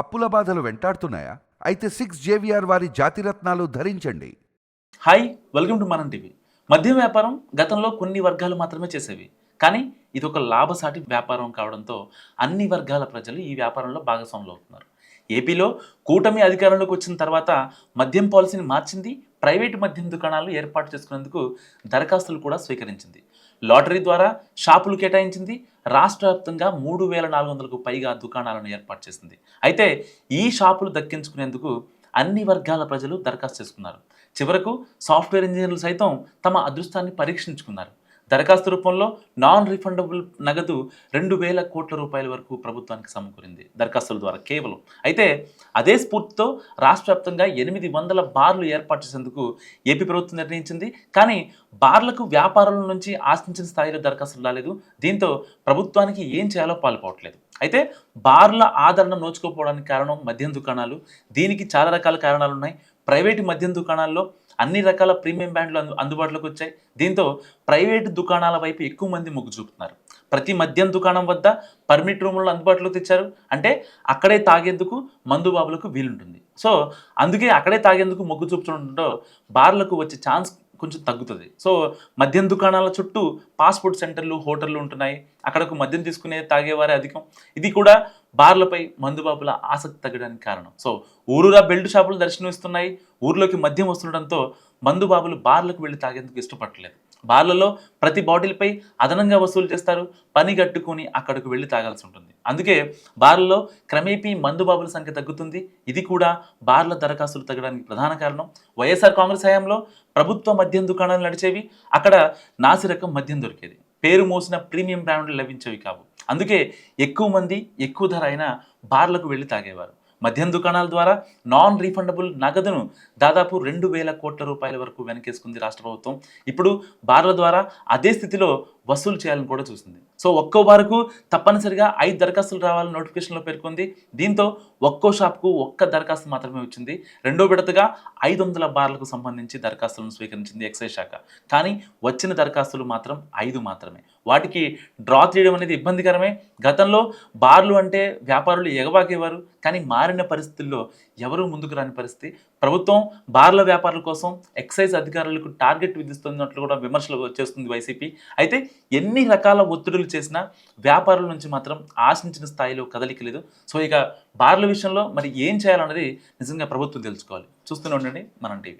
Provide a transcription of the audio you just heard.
అప్పుల బాధలు వెంటాడుతున్నాయా? అయితే సిక్స్ జేవిఆర్ వారి జాతిరత్నాలు ధరించండి. Hi welcome to Manam TV. మద్యం వ్యాపారం గతంలో కొన్ని వర్గాలు మాత్రమే చేసేవి. కానీ ఇది ఒక లాభసాటి వ్యాపారం కావడంతో అన్ని వర్గాల ప్రజలు ఈ వ్యాపారంలో భాగస్వాములు అవుతున్నారు. ఏపీలో కూటమి అధికారంలోకి వచ్చిన తర్వాత మద్యం పాలసీని మార్చింది ప్రైవేటు మద్యం దుకాణాలు ఏర్పాటు చేసుకునేందుకు దరఖాస్తులు కూడా స్వీకరించింది. లాటరీ ద్వారా షాపులు కేటాయించింది రాష్ట్ర వ్యాప్తంగా మూడు వేల నాలుగు వందలకు పైగా దుకాణాలను ఏర్పాటు చేసింది. అయితే ఈ షాపులు దక్కించుకునేందుకు అన్ని వర్గాల ప్రజలు దరఖాస్తు చేసుకున్నారు. చివరకు సాఫ్ట్వేర్ ఇంజనీర్లు సైతం తమ అదృష్టాన్ని పరీక్షించుకున్నారు. దరఖాస్తు రూపంలో నాన్ రిఫండబుల్ నగదు రెండు వేల కోట్ల రూపాయల వరకు ప్రభుత్వానికి సమకూరింది దరఖాస్తుల ద్వారా కేవలం. అయితే అదే స్ఫూర్తితో రాష్ట్ర వ్యాప్తంగా ఎనిమిది వందల బార్లు ఏర్పాటు చేసేందుకు ఏపీ ప్రభుత్వం నిర్ణయించింది. కానీ బార్లకు వ్యాపారుల నుంచి ఆశించిన స్థాయిలో దరఖాస్తులు రాలేదు. దీంతో ప్రభుత్వానికి ఏం చేయాలో పాల్పోవట్లేదు. అయితే బార్ల ఆదరణ నోచుకోపోవడానికి కారణం మద్యం దుకాణాలు. దీనికి చాలా రకాల కారణాలు ఉన్నాయి ప్రైవేటు మద్యం దుకాణాల్లో అన్ని రకాల ప్రీమియం బ్యాండ్లు అందు అందుబాటులోకి వచ్చాయి. దీంతో ప్రైవేటు దుకాణాల వైపు ఎక్కువ మంది మొగ్గు చూపుతున్నారు. ప్రతి మద్యం దుకాణం వద్ద పర్మిట్ రూములను అందుబాటులో తెచ్చారు. అంటే అక్కడే తాగేందుకు మందు బాబులకు వీలుంటుంది. సో అందుకే అక్కడే తాగేందుకు మొగ్గు చూపుతుండటంతో బార్లకు వచ్చే ఛాన్స్ కొంచెం తగ్గుతుంది. సో మద్యం దుకాణాల చుట్టూ పాస్పోర్ట్ సెంటర్లు హోటళ్ళు ఉంటున్నాయి. అక్కడకు మద్యం తీసుకునే తాగేవారే అధికం. ఇది కూడా బార్లపై మందుబాబుల ఆసక్తి తగ్గడానికి కారణం. సో ఊరూరా బెల్ట్ షాపులు దర్శనమిస్తున్నాయి. ఊర్లోకి మద్యం వస్తుండడంతో మందుబాబులు బార్లకు వెళ్ళి తాగేందుకు ఇష్టపడలేదు బార్లలో ప్రతి బాటిల్పై అదనంగా వసూలు చేస్తారు. పని కట్టుకుని అక్కడికి వెళ్ళి తాగాల్సి ఉంటుంది. అందుకే బార్లలో క్రమేపీ మందుబాబుల సంఖ్య తగ్గుతుంది. ఇది కూడా బార్ల దరఖాస్తులు తగ్గడానికి ప్రధాన కారణం. వైఎస్ఆర్ కాంగ్రెస్ హయాంలో ప్రభుత్వ మద్యం దుకాణాలు నడిచేవి అక్కడ నాసిరకం మద్యం దొరికేది. పేరు మోసిన ప్రీమియం బ్రాండ్లు లభించేవి కావు. అందుకే ఎక్కువ మంది ఎక్కువ ధర అయిన బార్లకు వెళ్ళి తాగేవారు. మద్యం దుకాణాల ద్వారా నాన్ రీఫండబుల్ నగదును దాదాపు రెండు వేల కోట్ల రూపాయల వరకు వెనకేసుకుంది రాష్ట్ర ప్రభుత్వం. ఇప్పుడు బార్ల ద్వారా అదే స్థితిలో వసూలు చేయాలని కూడా చూసింది. సో ఒక్కో బార్కు తప్పనిసరిగా ఐదు దరఖాస్తులు రావాలని నోటిఫికేషన్లో పేర్కొంది. దీంతో ఒక్కో షాప్కు ఒక్క దరఖాస్తు మాత్రమే వచ్చింది. రెండో విడతగా ఐదు వందల బార్లకు సంబంధించి దరఖాస్తులను స్వీకరించింది ఎక్సైజ్ శాఖ. కానీ వచ్చిన దరఖాస్తులు మాత్రం ఐదు మాత్రమే. వాటికి డ్రా తీయడం అనేది ఇబ్బందికరమే. గతంలో బార్లు అంటే వ్యాపారులు ఎగవాగేవారు కానీ మారిన పరిస్థితుల్లో ఎవరూ ముందుకు రాని పరిస్థితి. ప్రభుత్వం బార్ల వ్యాపారుల కోసం ఎక్సైజ్ అధికారులకు టార్గెట్ విధిస్తున్నట్లు కూడా విమర్శలు చేస్తుంది వైసీపీ. అయితే ఎన్ని రకాల ఒత్తిడులు చేసినా వ్యాపారుల నుంచి మాత్రం ఆశించిన స్థాయిలో కదలిక లేదు సో ఇక బార్ల విషయంలో మరి ఏం చేయాలన్నది నిజంగా ప్రభుత్వం తెలుసుకోవాలి. చూస్తూనే ఉండండి. మనం టీవీ.